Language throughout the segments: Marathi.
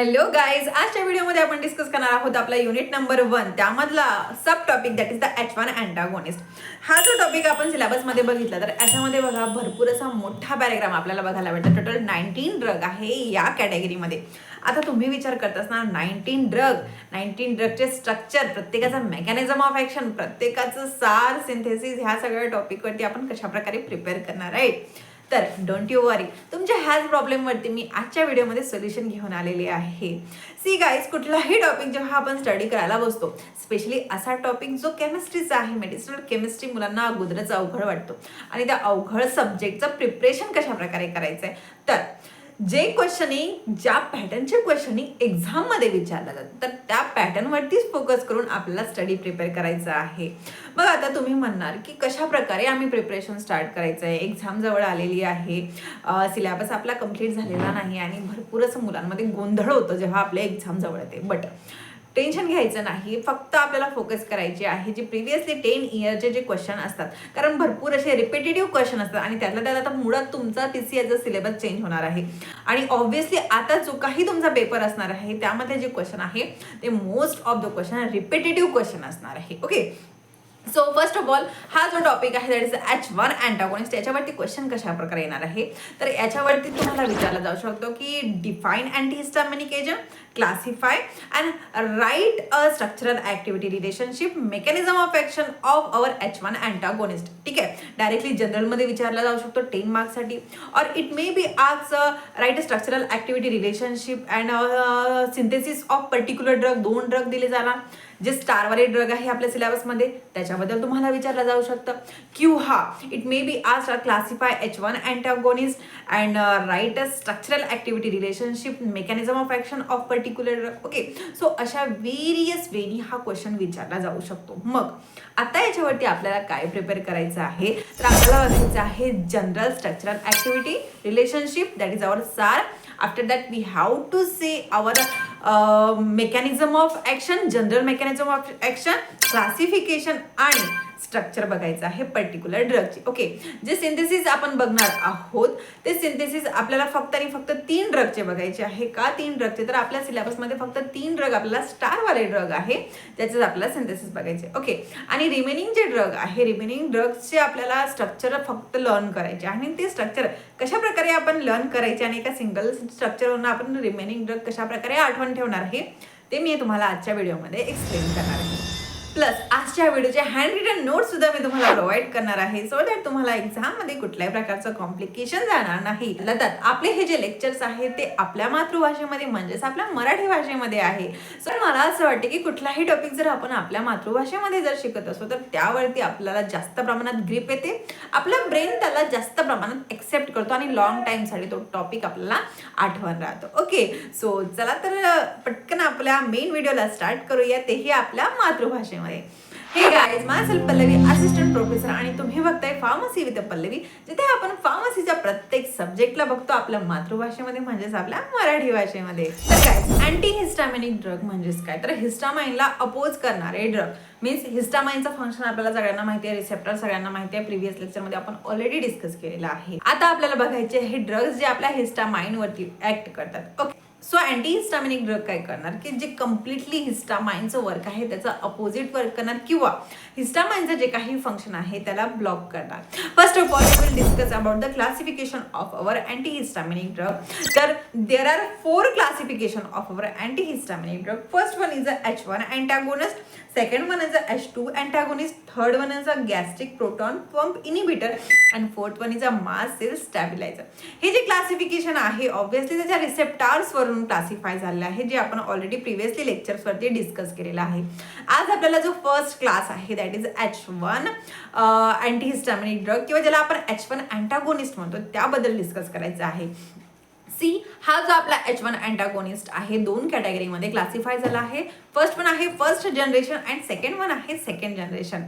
हॅलो गाईज आजच्या व्हिडिओमध्ये आपण डिस्कस करणार आहोत आपला युनिट नंबर वन त्यामधला sub topic that is the H one antagonist हा जो टॉपिक आपण सिलेबसमध्ये बघितला तर याच्यामध्ये बघा भरपूर असा मोठा पॅरेग्राम आपल्याला बघायला भेटतो. टोटल नाईन्टीन ड्रग आहे या कॅटेगरीमध्ये आता तुम्ही विचार करत असणार नाईन्टीन ड्रग नाईन्टीन ड्रगचे स्ट्रक्चर प्रत्येकाचं मेकॅनिझम ऑफ ॲक्शन प्रत्येकाचं सार सिंथेसिस ह्या सगळ्या टॉपिकवरती आपण कशा प्रकारे प्रिपेअर करणार आहे तर डोंट यू वरी तुमच्या ह्याच प्रॉब्लेमवरती मी आजच्या व्हिडिओमध्ये सोल्युशन घेऊन आलेले आहे. सी गाईज कुठलाही टॉपिक जेव्हा आपण स्टडी करायला बसतो स्पेशली असा टॉपिक जो केमिस्ट्रीचा आहे मेडिसिनल केमिस्ट्री मुलांना अगोदरच अवघड वाटतो. आणि त्या अवघड सब्जेक्टचं प्रिपरेशन कशा प्रकारे करायचं आहे तर जे क्वेश्चनिंग ज्या पॅटर्नचे क्वेश्चनिंग एक्झाममध्ये विचारलं जातं. तर त्या पॅटर्नवरतीच फोकस करून आपल्याला स्टडी प्रिपेअर करायचं आहे. मग आता तुम्ही म्हणणार की कशा प्रकारे आम्ही प्रिपरेशन स्टार्ट करायचं आहे? एक्झाम जवळ आलेली आहे. सिलेबस आपला कंप्लीट झालेला नाही आणि भरपूर असं मुलांमध्ये गोंधळ होतं जेव्हा आपल्या एक्झाम जवळ येते. बट टेन्शन घ्यायचं नाही. फक्त आपल्याला फोकस करायचे आहे. जे प्रिव्हियसली टेन इयरचे जे क्वेश्चन असतात कारण भरपूर असे रिपिटेटिव्ह क्वेश्चन असतात आणि त्यातल्या त्यात आता मुळात तुमचा पी सी एचा सिलेबस चेंज होणार आहे. आणि ऑब्व्हियसली आता जो काही तुमचा पेपर असणार आहे. त्यामध्ये जे क्वेश्चन आहे ते most of the question repetitive question असणार आहे. Okay so first of all हा जो टॉपिक आहे that is H one antagonist याच्यावरती क्वेश्चन कशा प्रकारे येणार आहे? तर याच्यावरती तुम्हाला विचारला जाऊ शकतो की define antihistaminic agent classify and write a structural activity relationship mechanism of action of our H one antagonist ठीक आहे? डायरेक्टली जनरलमध्ये विचारला जाऊ शकतो टेन मार्क्ससाठी और इट मे बी आज write a structural activity relationship and synthesis of particular drug दोन ड्रग दिले जाणार. जे स्टारवाले ड्रग आहे आपल्या सिलेबसमध्ये त्याच्याबद्दल तुम्हाला विचारलं जाऊ शकतं. क्यू uh, हा इट मे बी आज classify H one antagonist and write a structural activity relationship mechanism of action of particular drug okay so अशा वेरियस वेनी हा क्वेश्चन विचारला जाऊ शकतो. मग आता याच्यावरती आपल्याला काय प्रिपेअर करायचं आहे? तर आपल्याला बघायचं आहे general structural activity relationship that is our SAR after that we have to say our mechanism of action general mechanism of action classification आणि स्ट्रक्चर बघायचं आहे पर्टिक्युलर ड्रगची ओके जे सिंथेसिस आपण बघणार आहोत ते सिंथेसिस आपल्याला फक्त आणि फक्त तीन ड्रगचे बघायचे आहे का? तीन ड्रगचे तर आपल्या सिलेबसमध्ये फक्त तीन ड्रग आपल्याला स्टारवाले ड्रग आहे त्याचेच आपल्याला सिंथेसिस बघायचे. ओके आणि रिमेनिंग जे ड्रग आहे रिमेनिंग ड्रग्सचे आपल्याला स्ट्रक्चर फक्त लर्न करायचे. आणि ते स्ट्रक्चर कशा प्रकारे आपण लर्न करायचे आणि एका सिंगल स्ट्रक्चरवरून आपण रिमेनिंग ड्रग कशा प्रकारे आठवण ठेवणार आहे ते मी तुम्हाला आजच्या व्हिडिओमध्ये एक्सप्लेन करणार आहे. प्लस आजच्या व्हिडिओचे हँड रिटन नोट सुद्धा मी तुम्हाला प्रोव्हाइड करणार आहे. सो दॅट तुम्हाला एक्झाममध्ये कुठल्याही प्रकारचं कॉम्प्लिकेशन जाणार नाही. लतात आपले हे जे लेक्चर्स आहेत ते आपल्या मातृभाषेमध्ये म्हणजेच आपल्या मराठी भाषेमध्ये आहे. सो मला असं वाटतं की कुठलाही टॉपिक जर आपण आपल्या मातृभाषेमध्ये जर शिकत असो तर त्यावरती आपल्याला जास्त प्रमाणात ग्रीप येते. आपला ब्रेन त्याला जास्त प्रमाणात एक्सेप्ट करतो आणि लॉंग टाईमसाठी तो टॉपिक आपल्याला आठवण राहतो. ओके सो चला तर पटकन आपल्या मेन व्हिडिओला स्टार्ट करूया. तेही आपल्या मातृभाषेमध्ये. हे गाईज माझं पल्लवी असिस्टंट प्रोफेसर आणि तुम्ही बघताय फार्मसी विथ पल्लवी. जिथे आपण फार्मसीच्या प्रत्येक सब्जेक्टला बघतो आपल्या मातृभाषेमध्ये म्हणजेच आपल्या मराठी भाषेमध्ये. तर काय अँटी हिस्टामिनिक ड्रग म्हणजेच काय? तर हिस्टामाइनला अपोज करणारे ड्रग मीन्स हिस्टामाइनचं फंक्शन आपल्याला सगळ्यांना माहिती आहे रिसेप्टर सगळ्यांना माहिती आहे. प्रिव्हियस लेक्चरमध्ये आपण ऑलरेडी डिस्कस केलेलं आहे. आता आपल्याला बघायचे हे ड्रग्ज जे आपल्या हिस्टामाइनवरती ऍक्ट करतात. Okay so anti histaminic drug काय करणार? की जे कम्प्लिटली हिस्टामाइनचं वर्क आहे त्याचं अपोजिट वर्क करणार. किंवा हिस्टामाइनचं जे काही फंक्शन आहे त्याला ब्लॉक करणार first of all will discuss about the classification of our anti histaminic drug तर there are four classification of our anti histaminic drug first one is a H one antagonist second one is a H two antagonist third one is a gastric proton pump inhibitor and fourth one is a mast cell stabiliser हे जे क्लासिफिकेशन आहे ऑब्व्हियसली त्याच्या रिसेप्टार्स वरून क्लासिफाय झालेलं आहे जे आपण ऑलरेडी प्रिव्हियसली लेक्चर्सवरती डिस्कस केलेलं आहे. आज आपल्याला जो फर्स्ट क्लास आहे that is H one antihistaminic drug किंवा ज्याला आपण एच वन अँटागोनिस्ट म्हणतो त्याबद्दल डिस्कस करायचं आहे. सी हा जो आपला एच वन अँटागोनिस्ट आहे दोन कॅटेगरीमध्ये क्लासिफाय झाला आहे. फर्स्ट वन आहे first generation and second one आहे सेकंड जनरेशन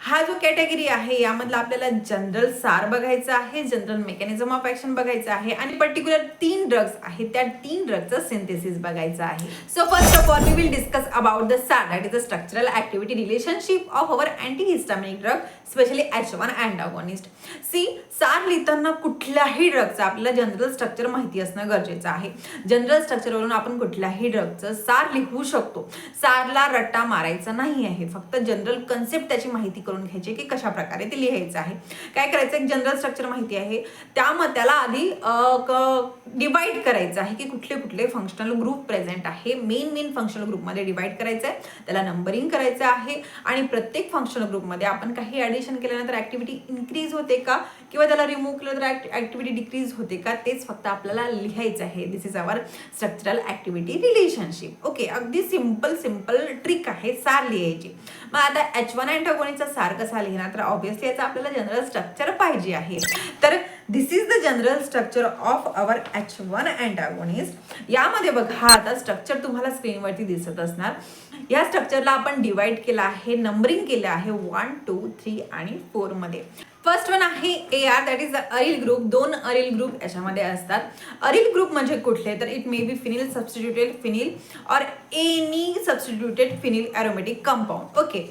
हा जो कॅटेगरी आहे यामधला आपल्याला जनरल सार बघायचा आहे जनरल मेकॅनिझम ऑफ ॲक्शन बघायचं आहे आणि पर्टिक्युलर तीन ड्रग्स आहेत. त्या तीन ड्रगचं सिंथेसिस बघायचं आहे. So first of all we will discuss about the SAR that is a structural activity relationship of our anti histaminic drug specially H one antagonist see SAR लिहिताना कुठल्याही ड्रगचं आपल्याला जनरल स्ट्रक्चर माहिती असणं गरजेचं आहे. जनरल स्ट्रक्चरवरून आपण कुठल्याही ड्रगचं सार लिहू शकतो. सारला रट्टा मारायचा नाही आहे. फक्त जनरल कन्सेप्ट त्याची माहिती करून घ्यायची की कशा प्रकारे ते लिहायचं आहे. काय करायचं? एक जनरल स्ट्रक्चर माहिती आहे. त्यामध्ये त्याला आधी डिवाइड करायचं आहे की कुठले कुठले फंक्शनल ग्रुप प्रेझेंट आहे. मेन मेन फंक्शनल ग्रुपमध्ये डिवाइड करायचं आहे. त्याला नंबरिंग करायचं आहे. आणि प्रत्येक फंक्शनल ग्रुपमध्ये आपण काही ॲडिशन केल्यानंतर ॲक्टिव्हिटी इन्क्रीज होते का? किंवा त्याला रिमूव्ह केलं तर ॲक्टिव्हिटी डिक्रीज होते का? तेच फक्त आपल्याला लिहायचं आहे. This is our structural activity relationship okay अगदी सिंपल सिंपल ट्रिक आहे सार लिहायची. मग आता एच वन अँटागोनीचा सार कसा लिहिणार? तर ऑब्व्हियसली याचा आपल्याला जनरल स्ट्रक्चर पाहिजे आहे. तर this is the general structure of our H one antagonist यामध्ये बघा आता स्ट्रक्चर तुम्हाला स्क्रीनवरती दिसत असणार. या स्ट्रक्चरला आपण डिवाइड केलं आहे नंबरिंग केलं आहे वन टू थ्री आणि फोरमध्ये फर्स्ट वन आहे A R that is the aryl group दोन अरिल ग्रुप याच्यामध्ये असतात. अरिल ग्रुप म्हणजे कुठले? तर it may be phenyl substituted phenyl or any substituted phenyl aromatic compound okay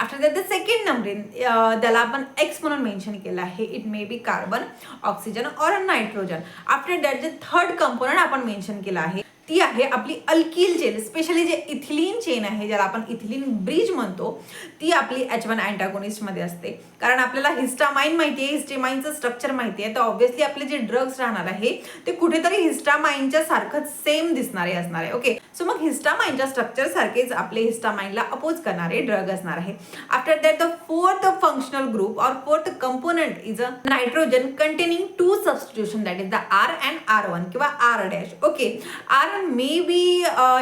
after that the second number त्याला आपण एक्स म्हणून मेन्शन केलं आहे. It may be carbon oxygen or nitrogen after that जे थर्ड कंपोनंट आपण मेन्शन केलं आहे. ती आहे आपली अल्किल चेन स्पेशली जे इथिलीन चेन आहे ज्याला आपण इथिलीन ब्रिज म्हणतो ती आपली एच वन अँटागोनिस्टमध्ये असते. कारण आपल्याला हिस्टामाइन माहिती आहे हिस्टेमाइनचं स्ट्रक्चर माहिती आहे तर ऑब्व्हियसली आपले जे ड्रग्स राहणार आहे ते कुठेतरी हिस्टामाइनच्या सारखंच सेम दिसणारे असणार आहे ओके सो मग हिस्टामाइनच्या स्ट्रक्चर सारखेच आपले हिस्टामाइनला अपोज करणारे ड्रग असणार आहे. After that the fourth functional group or fourth component is a nitrogen containing two substitution that is the R and R one किंवा R dash okay R may be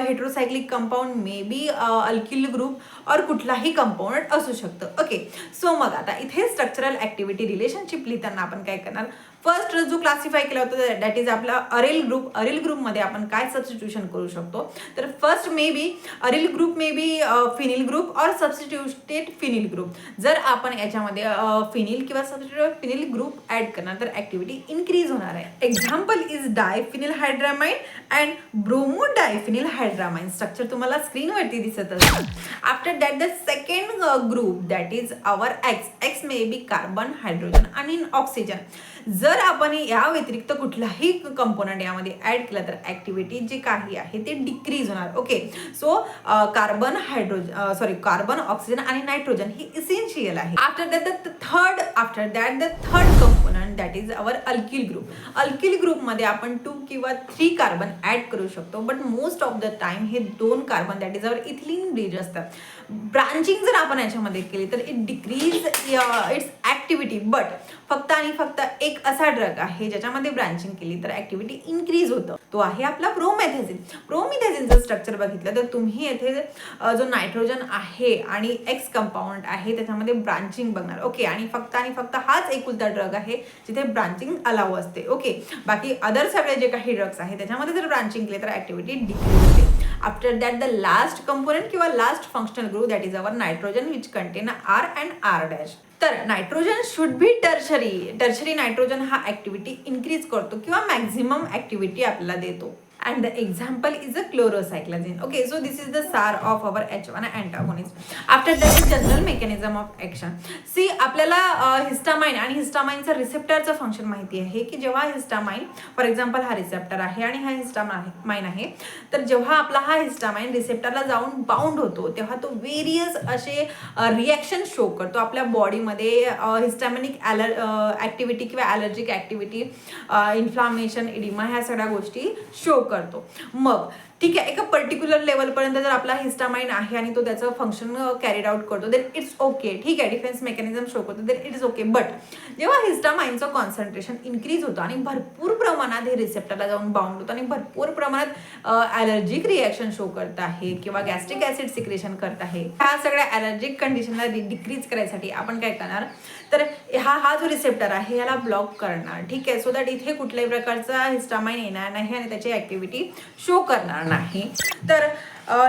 heterocyclic compound may be alkyl group or कुठलाही कंपाऊंड असू शकतं. ओके सो मग आता इथे स्ट्रक्चरल ॲक्टिव्हिटी रिलेशनशिप लिहिताना आपण काय करणार? फर्स्ट जो क्लासिफाय केला होता दॅट इज आपला अरेल ग्रुप अरेल ग्रुपमध्ये आपण काय सबस्टिट्यूशन करू शकतो? तर first may be aryl group may be phenyl group or substituted phenyl group जर आपण याच्यामध्ये फिनिल किंवा सबस्टिट्यूट फिनिल ग्रुप ॲड करणार तर ॲक्टिव्हिटी इन्क्रीज होणार आहे. Example is diphenhydramine and bromodiphenhydramine structure तुम्हाला स्क्रीनवरती दिसत असतं. After that the second group that is our X X may be carbon hydrogen आणि ऑक्सिजन जर आपण या व्यतिरिक्त कुठलाही कंपोनंट यामध्ये ॲड केला तर ॲक्टिव्हिटी जे काही आहे ते डिक्रीज होणार. Okay so carbon hydrogen sorry carbon oxygen आणि नायट्रोजन ही इसेन्शियल आहे. After that the third after that the third component that is our alkyl group alkyl ग्रुपमध्ये आपण टू किंवा थ्री कार्बन ॲड करू शकतो but most of the time हे दोन carbon that is our ethylene bridge असतात. ब्रांचिंग जर आपण याच्यामध्ये केली तर it decrease its activity but फक्त आणि फक्त एक असा ड्रग आहे ज्याच्यामध्ये ब्रांचिंग केली तर ॲक्टिव्हिटी इन्क्रीज होतं. तो आहे आपला प्रोमेथेझिन प्रोमिथेझिनचं स्ट्रक्चर बघितलं तर तुम्ही येथे जो नायट्रोजन आहे आणि एक्स कंपाऊंड आहे त्याच्यामध्ये ब्रांचिंग बघणार. ओके आणि फक्त आणि फक्त हाच एकुलता ड्रग आहे जिथे ब्रांचिंग अलाव असते. ओके बाकी अदर सगळे जे काही ड्रग्स आहे त्याच्यामध्ये जर ब्रांचिंग केले तर ॲक्टिव्हिटी डिक्रीज होते. After that the last component किंवा last functional group that is our nitrogen which contain R and R dash तर nitrogen should be tertiary tertiary nitrogen हा ॲक्टिव्हिटी इन्क्रीज करतो किंवा मॅक्झिमम ॲक्टिव्हिटी आपल्याला देतो. And the example is a chlorocyclazine. Okay so this is the SAR of our H one After after that general general mechanism of action see आपल्याला हिस्टामाइन आणि हिस्टामाइनचं रिसेप्टरचं फंक्शन माहिती आहे की जेव्हा हिस्टामाइन फॉर एक्झाम्पल हा रिसेप्टर आहे आणि हा हिस्टामाइन आहे तर जेव्हा आपला हा हिस्टामाइन रिसेप्टरला जाऊन बाउंड होतो तेव्हा तो वेरियस असे रिॲक्शन शो करतो आपल्या बॉडीमध्ये हिस्टामॅनिक ॲलर ॲक्टिव्हिटी किंवा ॲलर्जिक ॲक्टिव्हिटी इन्फ्लामेशन इडिमा ह्या सगळ्या गोष्टी शो करतो. करतो. मग ठीक आहे एका पर्टिक्युलर लेवलपर्यंत जर आपला हिस्टामाइन आहे आणि तो त्याचं फंक्शन कॅरीड आउट करतो देन इट्स ओके ठीक आहे डिफेन्स मेकॅनिझम शो करतो then it's is okay but जेव्हा हिस्टामाइनचं कॉन्सन्ट्रेशन इन्क्रीज होतं आणि भरपूर प्रमाणात हे रिसेप्टरला जाऊन बाउंड होतं आणि भरपूर प्रमाणात ॲलर्जिक रिॲक्शन शो करत आहे किंवा गॅस्ट्रिक ॲसिड सिक्रेशन करत आहे ह्या सगळ्या ॲलर्जिक कंडिशनला डिक्रीज करायसाठी आपण काय करणार? तर हा हा जो रिसेप्टर आहे याला ब्लॉक करणार. ठीक आहे सो दॅट इथे कुठल्याही प्रकारचा हिस्टामाइन येणार नाही आणि त्याची ॲक्टिव्हिटी शो करणार नाही. तर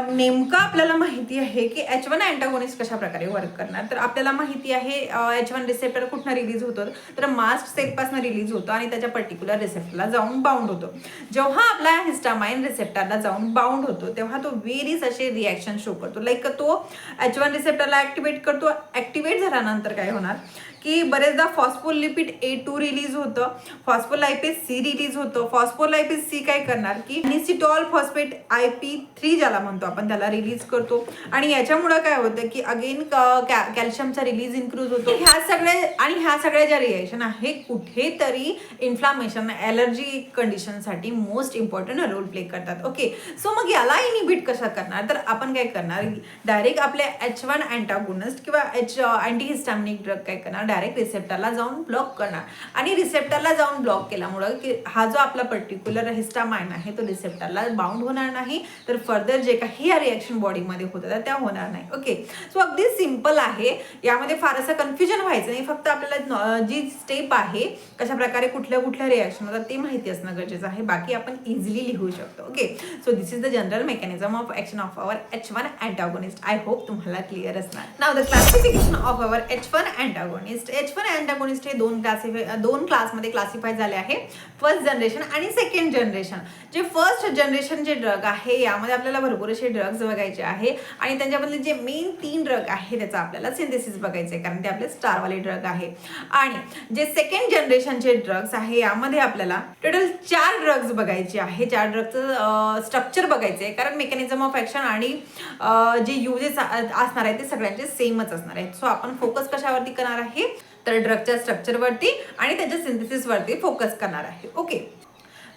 नेमकं आपल्याला माहिती आहे की एच वन अँटागोनिस्ट कशा प्रकारे वर्क करणार? तर आपल्याला माहिती आहे एच वन रिसेप्टर कुठनं रिलीज होतं? तर मास्क सेलपासून रिलीज होतो आणि त्याच्या पर्टिक्युलर रिसेप्टरला जाऊन बाउंड होतो. जेव्हा आपला हिस्टामाइन रिसेप्टरला जाऊन बाउंड होतो तेव्हा तो वेरीज असे रिॲक्शन शो करतो. लाईक तो एच वन रिसेप्टरला ॲक्टिवेट करतो. ॲक्टिवेट झाल्यानंतर काय होणार? की बरेचदा फॉस्फोलिपिड ए टू रिलीज होतं फॉस्फोलायपेज सी रिलीज होतं. फॉस्फोलायपेज सी काय करणार की inositol phosphate I P three ज्याला म्हणतो आपण त्याला रिलीज करतो. आणि याच्यामुळं काय होतं की अगेन कॅल्शियमचा रिलीज इन्क्रीज होतो. ह्या सगळ्या आणि ह्या सगळ्या ज्या रिएक्शन आहे कुठेतरी इन्फ्लामेशन ॲलर्जी कंडिशनसाठी मोस्ट इम्पॉर्टंट रोल प्ले करतात. ओके सो मग याला इनिबिट कशा करणार? तर आपण काय करणार? डायरेक्ट आपल्या एच वन अँटागोनिस्ट किंवा एच अँटीहिस्टॅमिक ड्रग काय करणार? डायरेक्ट रिसेप्टरला जाऊन ब्लॉक करणार. आणि रिसेप्टरला जाऊन ब्लॉक केल्यामुळं की हा जो आपला पर्टिक्युलर हिस्टामाइन आहे तो रिसेप्टरला बाउंड होणार नाही. तर फर्दर जे काही या रिॲक्शन बॉडीमध्ये होतं तर त्या होणार नाही. ओके सो अगदी सिंपल आहे. यामध्ये फार असं कन्फ्युजन व्हायचं नाही. फक्त आपल्याला जी स्टेप आहे कशा प्रकारे कुठल्या कुठल्या रिॲक्शन होतात ते माहिती असणं गरजेचं आहे. बाकी आपण इझिली लिहू शकतो. Okay so this is the general mechanism of action of our H one antagonist I hope तुम्हाला क्लिअर असणार. Now the classification of our H one antagonist H one antagonist हे दोन क्लासिफाय दोन क्लासमध्ये क्लासिफाय झाले आहे. फर्स्ट जनरेशन आणि सेकंड जनरेशन जे फर्स्ट जनरेशन जे ड्रग आहे यामध्ये आपल्याला भरपूर असे ड्रग्ज बघायचे आहे. आणि त्यांच्यामधले जे मेन तीन ड्रग आहे त्याचा आपल्याला सिंथेसिस बघायचं आहे कारण ते आपले स्टारवाले ड्रग आहे. आणि जे सेकंड जनरेशनचे ड्रग्स आहे यामध्ये आपल्याला टोटल चार ड्रग्ज बघायचे आहे चार ड्रगचं स्ट्रक्चर बघायचं आहे कारण मेकॅनिझम ऑफ ॲक्शन आणि जे युजेस असणार आहे ते सगळ्यांचे सेमच असणार आहेत. सो आपण फोकस कशावरती करणार आहे? तर ड्रगच्या स्ट्रक्चरवरती आणि त्याच्या सिंथेसिसवरती फोकस करणार आहे. ओके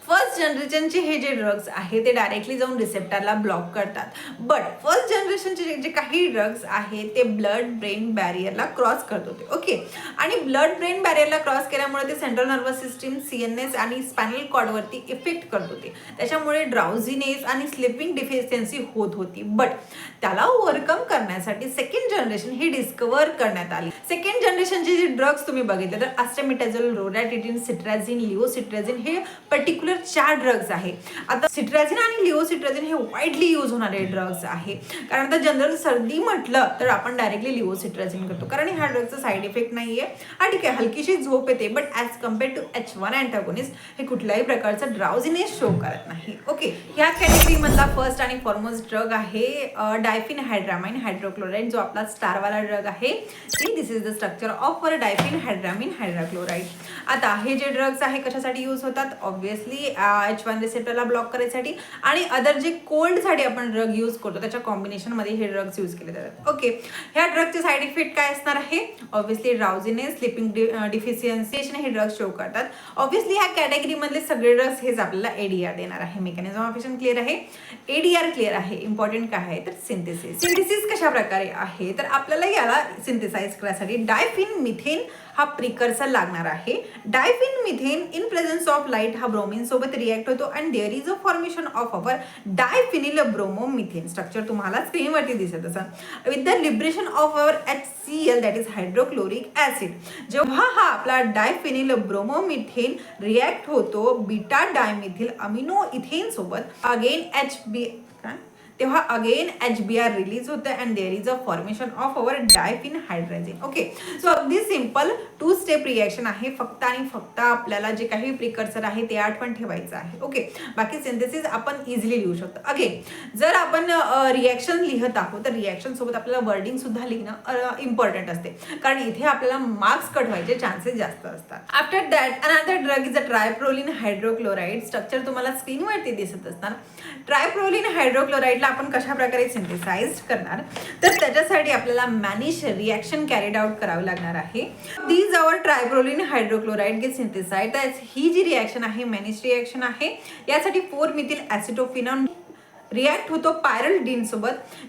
फर्स्ट जनरेशनचे हे जे ड्रग्स आहे ते डायरेक्टली जाऊन रिसेप्टरला ब्लॉक करतात. बट फर्स्ट जनरेशनचे जे जे काही ड्रग्स आहेत ते ब्लड ब्रेन बॅरियरला क्रॉस करत होते. ओके आणि ब्लड ब्रेन बॅरियरला क्रॉस केल्यामुळे ते central nervous system C N S आणि स्पॅनल कॉर्डवरती इफेक्ट करत होते. त्याच्यामुळे ड्राउझीनेस आणि स्लिपिंग डिफिशियन्सी होत होती. बट त्याला ओव्हरकम करण्यासाठी सेकंड जनरेशन ही डिस्कवर करण्यात आली. सेकंड जनरेशनचे जे ड्रग्स तुम्ही बघितले तर अस्टेमिटाझोल रोडॅटिटिन सिट्रॅझिन लिओसिट्रॅझिन हे पर्टिक्युलर चार ड्रग्स आहे. आता सिट्रॅझिन आणि लिओसिट्रॅझिन हे वाईडली यूज होणारे ड्रग्स आहे. कारण आता जनरल सर्दी म्हटलं तर आपण डायरेक्टली लिओसिट्रॅझिन करतो. कारण ह्या ड्रगचा साईड इफेक्ट नाहीये. हा ठीक आहे हलकीशी झोप येते but as compare to H one antagonist हे कुठल्याही प्रकारचा ड्राउझिनेस शो करत नाही. ओके ह्या कॅटेगरीमधला फर्स्ट आणि फॉरमोस्ट ड्रग आहे डायफिन हायड्रामाइन हायड्रोक्लोराईड जो आपला स्टारवाला ड्रग आहे. This is the structure of for diphenhydramine hydrochloride आता हे जे ड्रग्स आहे कशासाठी यूज होतात? ऑब्वियसली एच वन रिसेप्टरला ब्लॉक करायसाठी आणि अदर जे कोल्डसाठी आपण ड्रग यूज करतो त्याच्या कॉम्बिनेशनमध्ये हे ड्रग्स यूज केले जातात. ओके ह्या ड्रगचे साईड इफेक्ट काय असणार आहे? ऑब्व्हियसली ड्राउझिनेस स्लिपिंग डिफिशियन्सी हे ड्रग्स शो करतात. ऑब्व्हियसली ह्या कॅटेगरीमधले सगळे ड्रग्स हेच आपल्याला एडीआर देणार आहे. मेकॅनिझम ऑफ एक्शन क्लिअर आहे. एडीआर क्लिअर आहे. इम्पॉर्टंट काय आहे? तर सिंथेसिस सिंथेसिस कशा प्रकारे आहे? तर आपल्याला याला सिंथेसाइज करायसाठी डायफिन मिथेन हा प्रिकर्सर लागणार आहे. Diphenylmethane in presence of light हा ब्रोमिन सोबत रिॲक्ट होतो and there is a formation of our diphenyl bromomethane structure तुम्हाला स्क्रीनवरती दिसत असं with the liberation of our H C L that is hydrochloric acid जेव्हा हा आपला डायफिनिल ब्रोमो मिथेन रिॲक्ट होतो बीटा डायमिथिल अमिनो इथेन सोबत. अगेन एच बी तेव्हा again H B R release होतं and there is a formation of our diphenhydramine okay so अगदी सिंपल टू स्टेप रिॲक्शन आहे. फक्त आणि फक्त आपल्याला जे काही प्रिकर्सर आहे ते आठवण ठेवायचं आहे. ओके बाकी सिंथेसिस आपण इझिली लिहू शकतो. अगेन जर आपण रिॲक्शन लिहत आहोत तर रिॲक्शन सोबत आपल्याला वर्डिंग सुद्धा लिहिणं इम्पॉर्टंट असते. कारण इथे आपल्याला मार्क्स कट व्हायचे चान्सेस जास्त असतात. After that another drug is a triprolidine hydrochloride structure तुम्हाला स्क्रीनवरती दिसत असणार. ट्रायप्रोलिन हायड्रोक्लोराईडला आपण कशाप्रकारे सिंथेसाइज करणार तर त्याच्यासाठी आपल्याला मॅनिश रिॲक्शन कॅरीड आउट करावं लागणार आहे these our tribroline hydrochloride get synthesized ही जी रिॲक्शन आहे मॅनिश रिॲक्शन आहे यासाठी फोर मिथील ॲसिटोफिनॉन रिॲक्ट होतो पायरल डीन सोबत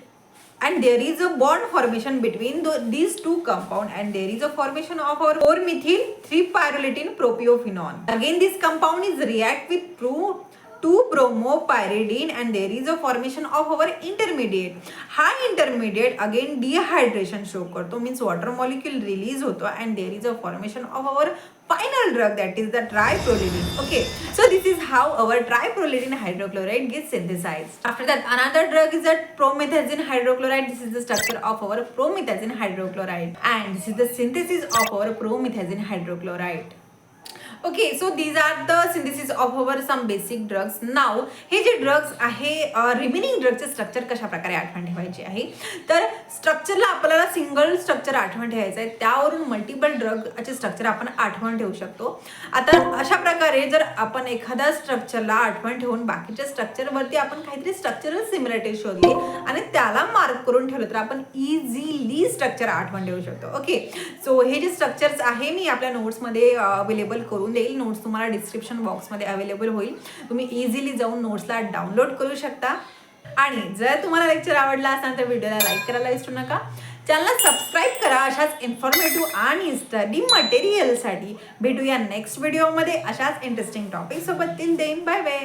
and there is a bond formation between these two compound and there is a formation of our four methyl three pyrrolidino propiophenone again this compound is react with Pru two bromo pyridine and there is a formation of our intermediate हा इंटरमिडिएट अगेन डिहायड्रेशन शो करतो. मीन्स वॉटर मॉलिक्युल रिलीज होतो and there is a formation of our final drug that is the tri okay so this is how our triprolidine hydrochloride gets synthesise after that another drug is the promethazine hydrochloride this is the structure of our promethazine hydrochloride and this is the synthesis of our promethazine hydrochloride okay so these are the synthesis of our some basic drugs now हे जे ड्रग्स आहे रिमेनिंग ड्रगचे स्ट्रक्चर कशा प्रकारे आठवण ठेवायचे आहे? तर स्ट्रक्चरला आपल्याला सिंगल स्ट्रक्चर आठवण ठेवायचं आहे. त्यावरून मल्टिपल ड्रगचे स्ट्रक्चर आपण आठवण ठेवू शकतो. आता अशा प्रकारे जर आपण एखाद्या स्ट्रक्चरला आठवण ठेवून बाकीच्या स्ट्रक्चरवरती आपण काहीतरी स्ट्रक्चरल सिमिलरिटी शोधली आणि त्याला मार्क करून ठेवलं तर आपण इझिली स्ट्रक्चर आठवण ठेवू शकतो. ओके सो हे जे स्ट्रक्चर्स आहे मी आपल्या नोट्समध्ये अवेलेबल करून देईल. नोट्स तुम्हाला डिस्क्रिप्शन बॉक्समध्ये अवेलेबल होईल. तुम्ही इझिली जाऊन नोट्सला डाउनलोड करू शकता. आणि जर तुम्हाला लेक्चर आवडला असेल तर व्हिडिओला लाईक करायला विसरू नका. चॅनलला सबस्क्राईब करा. अशाच इन्फॉर्मेटिव्ह आणि स्टडी मटेरियलसाठी भेटूया नेक्स्ट व्हिडिओमध्ये अशाच इंटरेस्टिंग टॉपिकसोबत सोबत. देईन बाय बाय